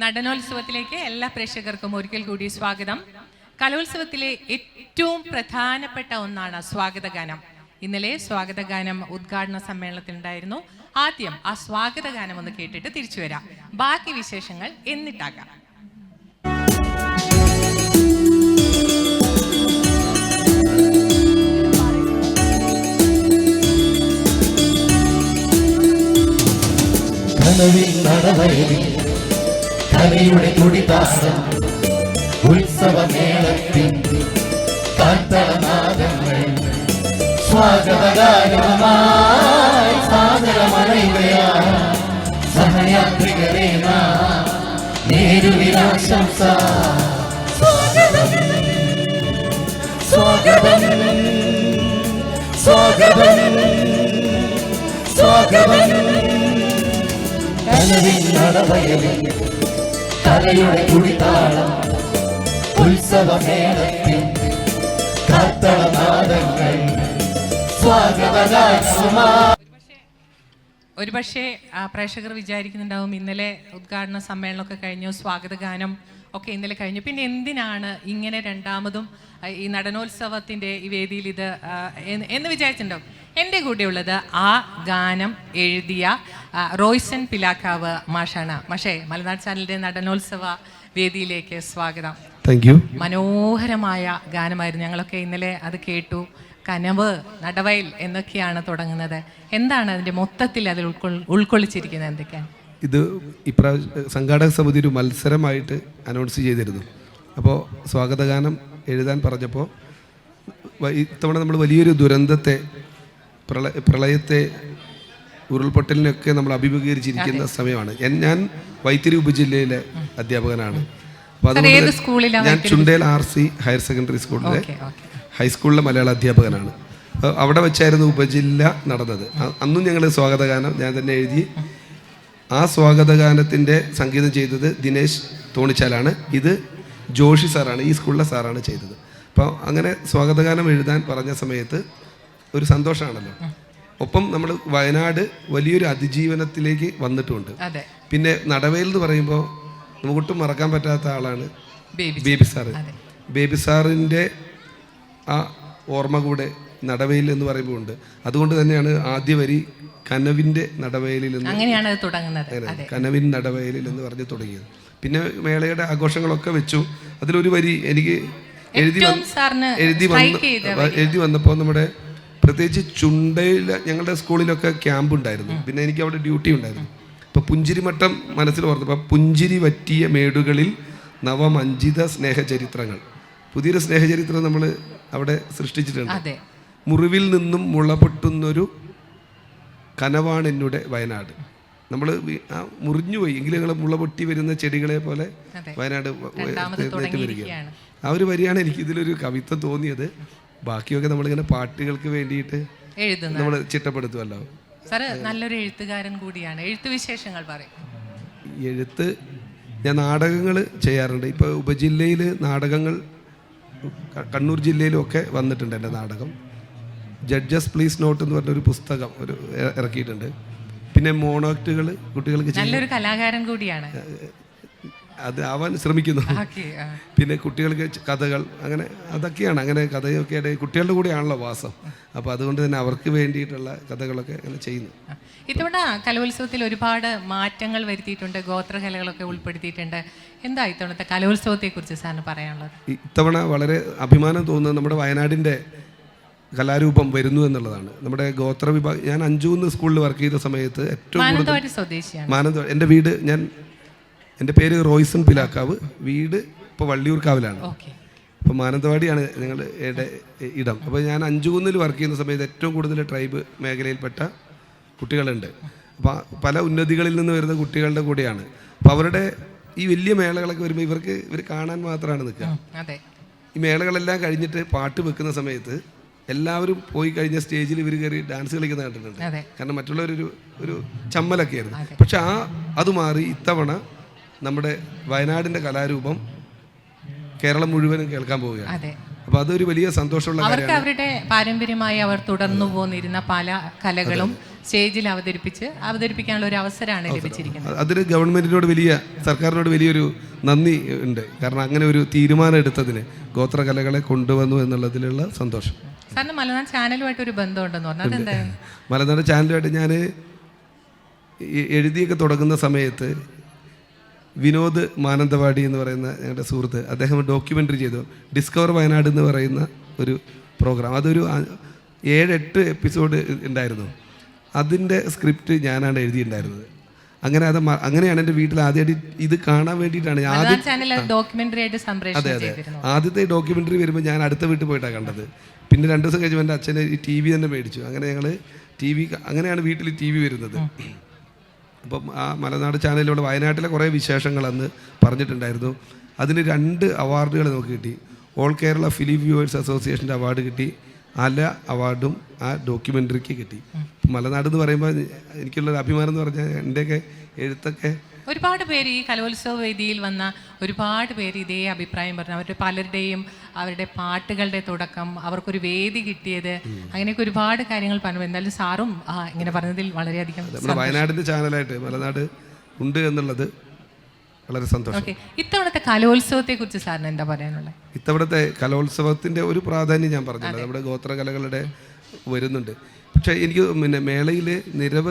നടനോത്സവത്തിലേക്ക് എല്ലാ പ്രേക്ഷകർക്കും ഒരിക്കൽ കൂടി സ്വാഗതം. കലോത്സവത്തിലെ ഏറ്റവും പ്രധാനപ്പെട്ട ഒന്നാണ് സ്വാഗതഗാനം. ഇന്നലെ സ്വാഗതഗാനം ഉദ്ഘാടന സമ്മേളനത്തിലുണ്ടായിരുന്നു ആദ്യം ആ സ്വാഗതഗാനം ഒന്ന് കേട്ടിട്ട് തിരിച്ചു വരാം. ബാക്കി വിശേഷങ്ങൾ എന്നിട്ടാകാം. കനവിൽ കലയുടെ തുടിതാസം ഉത്സവമേളത്തിൻ കാത്തളനാദങ്ങൾ സ്വാഗതഗാനമായി സാദരമണയുകയാ സഹയാത്രികരേ നാം നേരുവിനാശംസ സ്വാഗതം സ്വാഗതം സ്വാഗതം നടവയലിൽ കലയുടെ കുടിത്താളം. ഉത്സവമേളത്തിൽ കാത്തളനാദങ്ങൾ സ്വാഗതഗാനമാ ഒരുപക്ഷെ പ്രേക്ഷകർ വിചാരിക്കുന്നുണ്ടാവും ഇന്നലെ ഉദ്ഘാടന സമ്മേളനമൊക്കെ കഴിഞ്ഞു സ്വാഗതഗാനം ഒക്കെ ഇന്നലെ കഴിഞ്ഞു. പിന്നെ എന്തിനാണ് ഇങ്ങനെ രണ്ടാമതും ഈ നടനോത്സവത്തിന്റെ ഈ വേദിയിൽ ഇത് എന്ന് വിചാരിച്ചിട്ടുണ്ടാവും? എന്റെ കൂടെയുള്ളത് ആ ഗാനം എഴുതിയ റോയ്സൻ പിലാക്കാവ് മാഷാണ്. മാഷേ മലനാട് ചാനലിന്റെ നടനോത്സവ വേദിയിലേക്ക് സ്വാഗതം. താങ്ക് യു മനോഹരമായ ഗാനമായിരുന്നു. ഞങ്ങളൊക്കെ ഇന്നലെ അത് കേട്ടു. കനവ് നടവയൽ എന്നൊക്കെയാണ് തുടങ്ങുന്നത്. എന്താണ് അതിന്റെ മൊത്തത്തിൽ അതിൽ ഉൾക്കൊ ഉൾക്കൊള്ളിച്ചിരിക്കുന്നത് എന്തൊക്കെയാണ് ഇത് ഇപ്രാവശ്യം സംഘാടക സമിതി ഒരു മത്സരമായിട്ട് അനൗൺസ് ചെയ്തിരുന്നു. അപ്പോൾ സ്വാഗതഗാനം എഴുതാൻ പറഞ്ഞപ്പോൾ ഇത്തവണ നമ്മൾ വലിയൊരു ദുരന്തത്തെ പ്രളയ പ്രളയത്തെ ഉരുൾപൊട്ടലിനൊക്കെ നമ്മൾ അഭിമുഖീകരിച്ചിരിക്കുന്ന സമയമാണ്. ഞാൻ വൈത്തിരി ഉപജില്ലയിലെ അധ്യാപകനാണ്. അപ്പോൾ അതുകൊണ്ട് സ്കൂളിലാണ് ഞാൻ Chundel R C higher secondary സ്കൂളിലെ ഹൈസ്കൂളിലെ മലയാള അധ്യാപകനാണ്. അവിടെ വെച്ചായിരുന്നു ഉപജില്ല നടന്നത്. അന്നും ഞങ്ങൾ സ്വാഗതഗാനം ഞാൻ തന്നെ എഴുതി. ആ സ്വാഗതഗാനത്തിന്റെ സംഗീതം ചെയ്തത് ദിനേശ് തോണിച്ചാലാണ്. ഇത് ജോഷി സാറാണ് ഈ സ്കൂളിലെ സാറാണ് ചെയ്തത്. അപ്പോൾ അങ്ങനെ സ്വാഗതഗാനം എഴുതാൻ പറഞ്ഞ സമയത്ത് ഒരു സന്തോഷമാണല്ലോ ഒപ്പം നമ്മൾ വയനാട് വലിയൊരു അതിജീവനത്തിലേക്ക് വന്നിട്ടുമുണ്ട് പിന്നെ നടവേൽ എന്ന് പറയുമ്പോൾ നമുക്കൊട്ടും മറക്കാൻ പറ്റാത്ത ആളാണ് ബേബി സാറ്. ബേബി സാറിന്റെ ആ ഓർമ്മ കൂടെ നടവയിൽ എന്ന് പറയുമ്പോൾ ഉണ്ട്. അതുകൊണ്ട് തന്നെയാണ് ആദ്യ വരി കനവിന്റെ നടവയലിൽ എന്ന് അങ്ങനെയാണ് തുടങ്ങുന്നത്. കനവിൻ നടവയലിൽ എന്ന് പറഞ്ഞ് തുടങ്ങിയത്. പിന്നെ മേളയുടെ ആഘോഷങ്ങളൊക്കെ വെച്ചു. അതിലൊരു വരി എനിക്ക് എഴുതി എഴുതി വന്ന് എഴുതി വന്നപ്പോൾ നമ്മുടെ പ്രത്യേകിച്ച് ചുണ്ടയിൽ ഞങ്ങളുടെ സ്കൂളിലൊക്കെ ക്യാമ്പ് ഉണ്ടായിരുന്നു. പിന്നെ എനിക്ക് അവിടെ ഡ്യൂട്ടി ഉണ്ടായിരുന്നു. അപ്പോൾ പുഞ്ചിരിമട്ടം മനസ്സിൽ ഓർത്തപ്പോൾ പുഞ്ചിരി വറ്റിയ മേടുകളിൽ നവമഞ്ചിത സ്നേഹചരിത്രങ്ങൾ. പുതിയൊരു സ്നേഹചരിത്രം നമ്മൾ അവിടെ സൃഷ്ടിച്ചിട്ടുണ്ട്. മുറിവിൽ നിന്നും മുളപൊട്ടുന്നൊരു കനവാണ് എന്നുടെ വയനാട്. നമ്മൾ മുറിഞ്ഞുപോയി എങ്കിലും ഞങ്ങൾ മുള പൊട്ടി വരുന്ന ചെടികളെ പോലെ വയനാട്. വരികയാണ് ആ ഒരു വരിയാണ് എനിക്ക് ഇതിലൊരു കവിത്വം തോന്നിയത്. ബാക്കിയൊക്കെ നമ്മളിങ്ങനെ പാട്ടുകൾക്ക് വേണ്ടിയിട്ട് നമ്മൾ ചിട്ടപ്പെടുത്തുമല്ലോ സാറ് നല്ലൊരു എഴുത്തുകാരൻ കൂടിയാണ്. എഴുത്ത് വിശേഷങ്ങൾ പറയും. എഴുത്ത് ഞാൻ നാടകങ്ങൾ ചെയ്യാറുണ്ട്. ഇപ്പോൾ ഉപജില്ലയിൽ നാടകങ്ങൾ കണ്ണൂർ ജില്ലയിലും ഒക്കെ വന്നിട്ടുണ്ട് എന്റെ നാടകം. ജഡ്ജസ് പ്ലീസ് നോട്ട് എന്ന് പറഞ്ഞൊരു പുസ്തകം ഒരു ഇറക്കിയിട്ടുണ്ട്. പിന്നെ മോണോക്റ്റുകൾ കുട്ടികൾക്ക് നല്ലൊരു കലാകാരൻ കൂടിയാണ്. അത് ആവാൻ ശ്രമിക്കുന്നു. പിന്നെ കുട്ടികൾക്ക് കഥകൾ അങ്ങനെ അതൊക്കെയാണ്. അങ്ങനെ കഥയൊക്കെ ആയിട്ട് കുട്ടികളുടെ കൂടെയാണല്ലോ വാസം. അപ്പോൾ അതുകൊണ്ട് തന്നെ അവർക്ക് വേണ്ടിയിട്ടുള്ള കഥകളൊക്കെ അങ്ങനെ ചെയ്യുന്നു. ഇത്തവണ കലോത്സവത്തിൽ ഒരുപാട് മാറ്റങ്ങൾ വരുത്തിയിട്ടുണ്ട്. ഗോത്രകലകളൊക്കെ ഉൾപ്പെടുത്തിയിട്ടുണ്ട്. എന്താ ഇത്തവണത്തെ കലോത്സവത്തെ കുറിച്ച് സാറിന് പറയാനുള്ളത്? ഇത്തവണ വളരെ അഭിമാനം തോന്നുന്നത് നമ്മുടെ വയനാടിന്റെ കലാരൂപം വരുന്നു എന്നുള്ളതാണ്. നമ്മുടെ ഗോത്ര വിഭാഗം ഞാൻ അഞ്ചൂന്ന് സ്കൂളിൽ വർക്ക് ചെയ്ത സമയത്ത് ഏറ്റവും കൂടുതൽ മാനന്തവാടി എന്റെ വീട് ഞാൻ എന്റെ പേര് റോയ്സൺ പിലാക്കാവ്. വീട് ഇപ്പോൾ വള്ളിയൂർക്കാവിലാണ് ഇപ്പോൾ മാനന്തവാടിയാണ് ഞങ്ങൾ ഇടം. അപ്പോൾ ഞാൻ അഞ്ചുകുന്നിൽ വർക്ക് ചെയ്യുന്ന സമയത്ത് ഏറ്റവും കൂടുതൽ ട്രൈബ് മേഖലയിൽപ്പെട്ട കുട്ടികളുണ്ട്. അപ്പോൾ പല ഉന്നതികളിൽ നിന്ന് വരുന്ന കുട്ടികളുടെ കൂടെയാണ്. അപ്പോൾ അവരുടെ ഈ വലിയ മേളകളൊക്കെ വരുമ്പോൾ ഇവർക്ക് ഇവർ കാണാൻ മാത്രമാണ് നിൽക്കുക ഈ മേളകളെല്ലാം കഴിഞ്ഞിട്ട് പാട്ട് വെക്കുന്ന സമയത്ത് എല്ലാവരും പോയി കഴിഞ്ഞ സ്റ്റേജിൽ ഇവർ കയറി ഡാൻസ് കളിക്കുന്ന കണ്ടിട്ടുണ്ട്. കാരണം മറ്റുള്ളവരൊരു ഒരു ചമ്മലൊക്കെ ആയിരുന്നു. പക്ഷെ ആ അത് മാറി ഇത്തവണ നമ്മുടെ വയനാടിന്റെ കലാരൂപം കേരളം മുഴുവനും കേൾക്കാൻ പോവുകയാണ്. അതെ. അപ്പോൾ അതൊരു വലിയ സന്തോഷമുള്ള അവർക്ക് അവരുടെ പാരമ്പര്യമായി അവർ തുടർന്നു പോന്നിരുന്ന പല കലകളും സ്റ്റേജിൽ അവതരിപ്പിച്ച് അവതരിപ്പിക്കാനുള്ള ഒരു അവസരമാണ് ലഭിച്ചിരിക്കുന്നത്. അതൊരു അതിന് ഗവൺമെന്റിനോട് വലിയ സർക്കാരിനോട് വലിയൊരു നന്ദി ഉണ്ട്. കാരണം അങ്ങനെ ഒരു തീരുമാനം എടുത്തതിന് ഗോത്ര കലകളെ കൊണ്ടുവന്നു എന്നുള്ളതിലുള്ള സന്തോഷം. സാറിന് മലനാട് ചാനലുമായിട്ട് ഒരു ബന്ധമുണ്ടെന്ന് പറഞ്ഞാൽ അതെന്താ? മലനാട് ചാനലുമായിട്ട് ഞാൻ എഴുതിയൊക്കെ തുടങ്ങുന്ന സമയത്ത് വിനോദ് മാനന്തവാടി എന്ന് പറയുന്ന ഞങ്ങളുടെ സുഹൃത്ത് അദ്ദേഹം ഡോക്യുമെന്ററി ചെയ്തു. ഡിസ്കവർ വയനാട് എന്ന് പറയുന്ന ഒരു പ്രോഗ്രാം. അതൊരു ആ- ഏഴെട്ട് എപ്പിസോഡ് ഉണ്ടായിരുന്നു. അതിന്റെ സ്ക്രിപ്റ്റ് ഞാനാണ് എഴുതിയിട്ടുണ്ടായിരുന്നത്. അങ്ങനെ അത് അങ്ങനെയാണ് എന്റെ വീട്ടിൽ ആദ്യമായിട്ട് ഇത് കാണാൻ വേണ്ടിയിട്ടാണ് ഞാൻ ആദ്യം അതെ അതെ ആദ്യത്തെ ഡോക്യുമെന്ററി വരുമ്പോൾ ഞാൻ അടുത്ത വീട്ടിൽ പോയിട്ടാണ് കണ്ടത്. പിന്നെ രണ്ട് ദിവസം കഴിഞ്ഞപ്പോൾ എന്റെ അച്ഛനെ ഈ ടി വി തന്നെ മേടിച്ചു. അങ്ങനെ ഞങ്ങൾ ടി വി അങ്ങനെയാണ് വീട്ടിൽ ടി വി വരുന്നത്. അപ്പം ആ മലനാട് ചാനലിലൂടെ വയനാട്ടിലെ കുറേ വിശേഷങ്ങൾ അന്ന് പറഞ്ഞിട്ടുണ്ടായിരുന്നു. അതിന് രണ്ട് അവാർഡുകൾ നമുക്ക് കിട്ടി. ഓൾ കേരള ഫിലിം വ്യൂവേഴ്സ് അസോസിയേഷന്റെ അവാർഡ് കിട്ടി. അല അവാർഡും ആ ഡോക്യുമെന്ററിക്ക് കിട്ടി. മലനാട് എന്ന് പറയുമ്പോൾ എനിക്കുള്ളൊരു അഭിമാനം എന്ന് പറഞ്ഞാൽ എന്റെയൊക്കെ എഴുത്തൊക്കെ ഒരുപാട് പേര് ഈ കലോത്സവ വേദിയിൽ വന്ന ഒരുപാട് പേര് ഇതേ അഭിപ്രായം പറഞ്ഞു. അവരുടെ പലരുടെയും അവരുടെ പാട്ടുകളുടെ തുടക്കം അവർക്കൊരു വേദി കിട്ടിയത് അങ്ങനെയൊക്കെ ഒരുപാട് കാര്യങ്ങൾ പറഞ്ഞു. എന്തായാലും സാറും ഇങ്ങനെ പറഞ്ഞതിൽ വളരെയധികം നമ്മുടെ വയനാടിന്റെ ചാനലായിട്ട് മലനാട് ഉണ്ട് എന്നുള്ളത് വളരെ സന്തോഷം. ഇത്തവണത്തെ കലോത്സവത്തെ കുറിച്ച് സാറിന് എന്താ പറയാനുള്ളത്? ഇത്തവണത്തെ കലോത്സവത്തിന്റെ ഒരു പ്രാധാന്യം ഞാൻ പറഞ്ഞില്ല. നമ്മുടെ ഗോത്രകലകളുടെ വരുന്നുണ്ട്. പക്ഷേ എനിക്ക് പിന്നെ മേളയിൽ നിരവധി